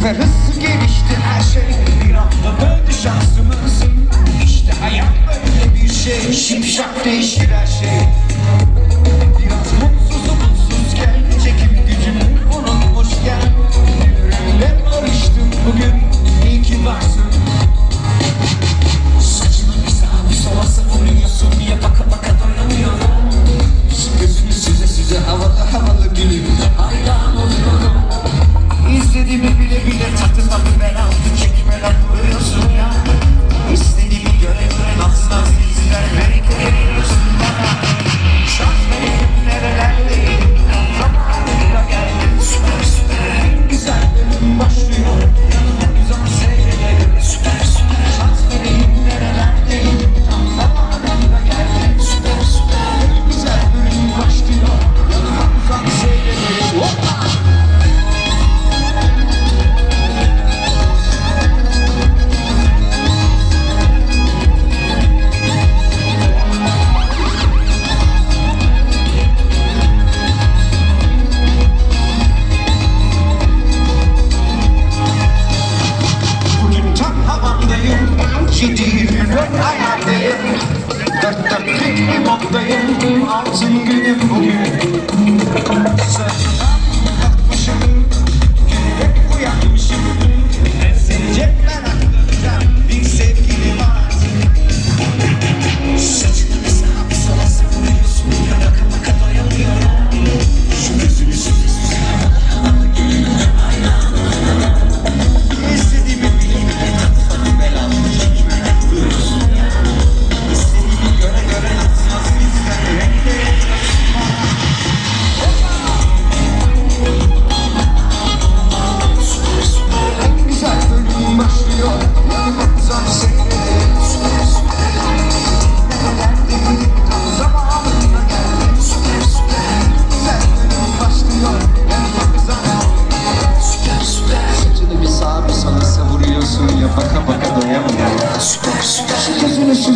Hızla hız gelişti her şey Bir anda. Döndü şansımız İşte hayat böyle bir şey. Şimşak değişir her şey Yoldayım altın günüm bugün.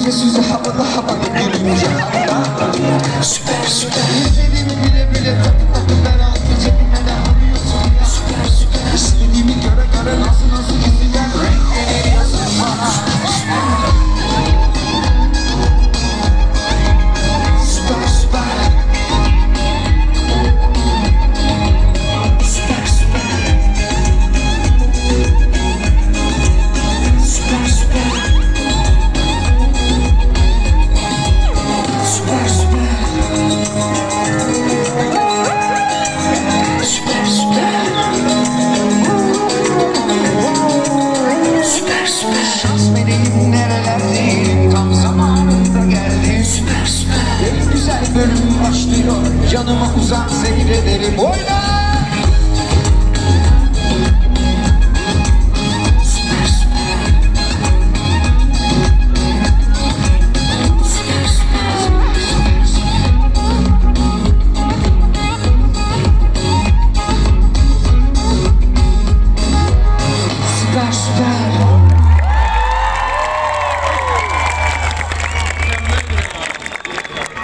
je suis un habada habada, devince habada. Süper süper. bölüm başlıyor. Yanıma uzan seyrederim Oyna! Süper süper.